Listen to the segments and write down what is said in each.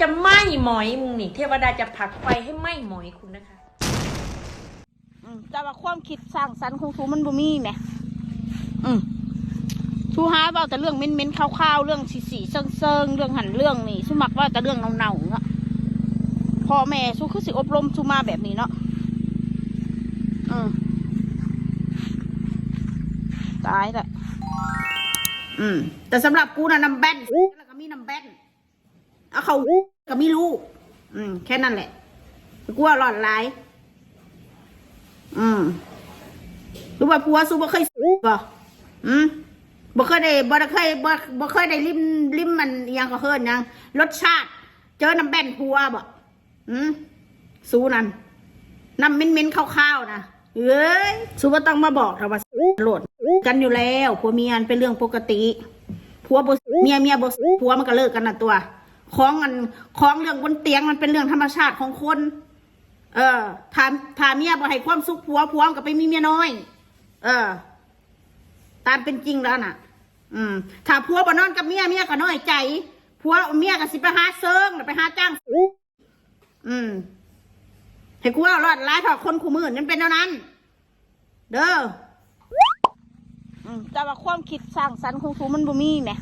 จะไหม้หมอยมึงนี่เทวดาจะผลักไฟให้ไหม้หมอยคุณนะคะอืมแต่ว่าความคิดสร้างสรรค์ของสูมันบ่มีแหมอืมชูหาเว้าแต่เรื่องเม้นๆคร่าวๆเรื่องสีๆเซิงๆเรื่องหันเรื่องนี่สุมักว่าแต่เรื่องเน่าๆเนาะพ่อแม่สูคือสิอบรมสูมาแบบนี้เนาะอืมตายละอืมแต่สำหรับกูน่ะน้ำแบนแล้วก็มีน้ำแบน เอาเขาก็มีลูกอืม แค่นั้นแหละกูว่าหลอดหลาย อืมรู้ว่าผัวสู้บ่เคยสู้บ่อืมบ่เคยได้บ่เคยบ่บ่เคยได้ลิ้มลิ้มมันยังก็เฮิรนยังรสชาติ เจอน้ำแบนผัวบ่อืมสู้นั่นน้ำมิ้นๆข้าวๆนะเอ้ยสู้บ่ต้องมาบอกเราว่าโหลดกันอยู่แล้วผัวเมียเป็นเรื่องปกติผัวบ่เมียเมียบ่ผัวมันก็เลิกกันน่ะตัว ของมันของเรื่องบนเตียงมันเป็นเรื่องธรรมชาติของคน เออถามถามเมียบ่ให้ความสุขผัวผัวมันก็ไปมีเมียน้อย เออ ตามเป็นจริงแล้วน่ะ อืม ถ้าผัวบ่นอนกับเมียเมียก็น้อยใจผัวเมียก็สิไปหาเซิงไปหาจ้างอืมให้กูว่ารอดร้ายถอดคนคู่มือนั่นเป็นเท่านั้น เด้ออืมแต่ว่าความคิดสร้างสรรค์ของสูมันบ่มีแหม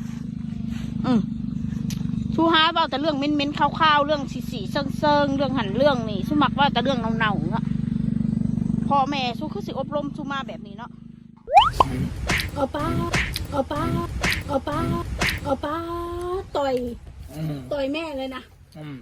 อืม ชูหาเว้าแต่เรื่องเม้นๆคร่าวๆเรื่องสีๆเซิงๆเรื่องหันเรื่องนี่สุมักว่าแต่เรื่องเน่าๆเนาะพ่อแม่สู้คือสิอบรมสูมาแบบนี้เนาะเอาป้าเอาป้าเอาป้าเอาป้าต่อยอืมต่อยแม่เลยนะอืม